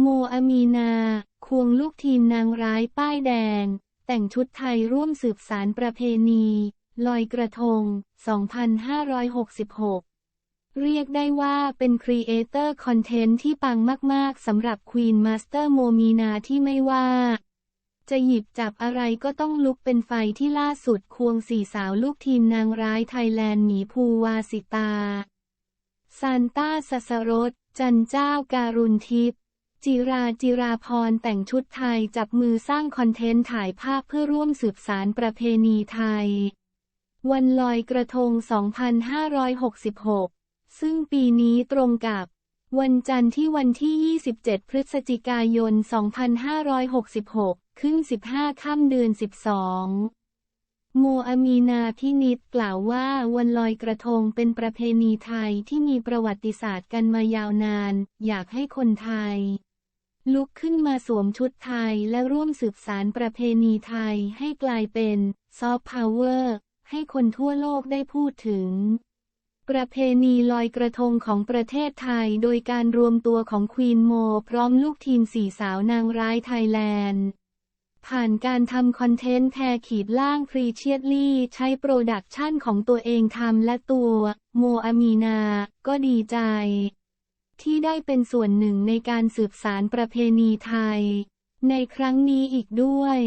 โมอามีนา ควงลูกทีมนางร้ายป้ายแดง แต่งชุดไทยร่วมสืบสารประเพณี ลอยกระทง 2566 เรียกได้ว่าเป็นครีเอเตอร์คอนเทนต์ที่ปังมาก ๆสำหรับควีนมาสเตอร์โมมีนาที่ไม่ว่า จะหยิบจับอะไรก็ต้องลุกเป็นไฟที่ล่าสุดควงสี่สาวลูกทีมนางร้ายไทยแลนด์หมีภูวาสิตาซานต้าสสรสจันเจ้าการุณทิพย์ จิราจิราพรแต่งชุดไทยจับมือสร้างคอนเทนต์ถ่ายภาพเพื่อร่วมสืบสารประเพณีไทย วันลอยกระทง 2566 ซึ่งปีนี้ตรงกับ วันจันทร์ที่วันที่ 27 พฤศจิกายน 2566 ขึ้น 15 ค่ำเดือน 12โมอามีนาพินิษกล่าวว่าวันลอยกระทงเป็นประเพณีไทยที่มีประวัติศาสตร์กันมายาวนาน อยากให้คนไทย ลุกขึ้นมาสวมชุดไทยและร่วมสืบสารประเพณีไทยให้กลายเป็นซอฟต์พาวเวอร์ให้คนทั่วโลกได้พูดถึง ประเพณีลอยกระทงของประเทศไทยโดยการรวมตัวของควีนโมพร้อมลูกทีมสี่สาวนางร้ายไทยแลนด์ ผ่านการทำคอนเทนต์แพรขีดล่างพรีเชียดลี่ใช้โปรดักชันของตัวเองทำและตัว โมอามีนา ก็ดีใจ ที่ได้เป็นส่วนหนึ่งในการสืบสารประเพณีไทย ในครั้งนี้อีกด้วย